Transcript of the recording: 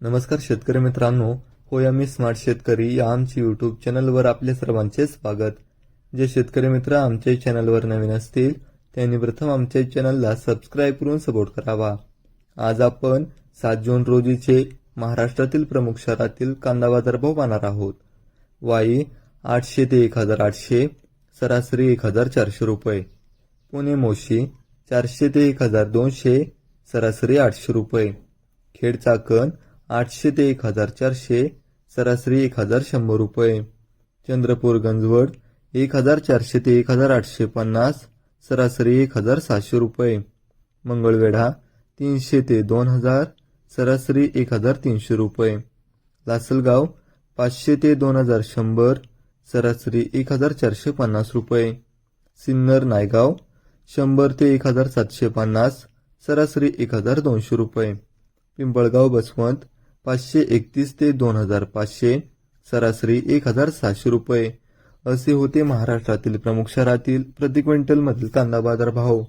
नमस्कार शेतकरी मित्रांनो. होय आम्ही स्मार्ट शेतकरी या आमच्या यूट्यूब चॅनलवर आपले सर्वांचे स्वागत. जे शेतकरी मित्र आमच्या चॅनलवर नवीन असतील त्यांनी प्रथम आमच्या चॅनलला सबस्क्राईब करून सपोर्ट करावा. आज आपण सात जून रोजीचे महाराष्ट्रातील प्रमुख शहरातील कांदा बाजारभाव पाहणार आहोत. वाई आठशे ते एक हजार आठशे सरासरी एक हजार चारशे रुपये. पुणे मोशी चारशे ते एक हजार दोनशे सरासरी आठशे रुपये. खेड चाकण आठशे ते एक हजार चारशे सरासरी एक हजार शंभर रुपये. चंद्रपूर गंजवड एक हजार चारशे ते एक हजार आठशे पन्नास सरासरी एक हजार सहाशे रुपये. मंगळवेढा तीनशे ते दोन हजार सरासरी एक हजार तीनशे रुपये. लासलगाव पाचशे ते दोन हजार शंभर सरासरी एक हजार चारशे पन्नास रुपये. सिन्नर नायगाव शंभर ते एक हजार सातशे पन्नास सरासरी एक हजार दोनशे रुपये. पिंपळगाव बसवंत पाचशे एकतीस ते दोन हजार पाचशे सरासरी एक हजार सहाशे रुपये. असे होते महाराष्ट्रातील प्रमुख शहरातील प्रति क्विंटल मधील कांदा बाजार भाव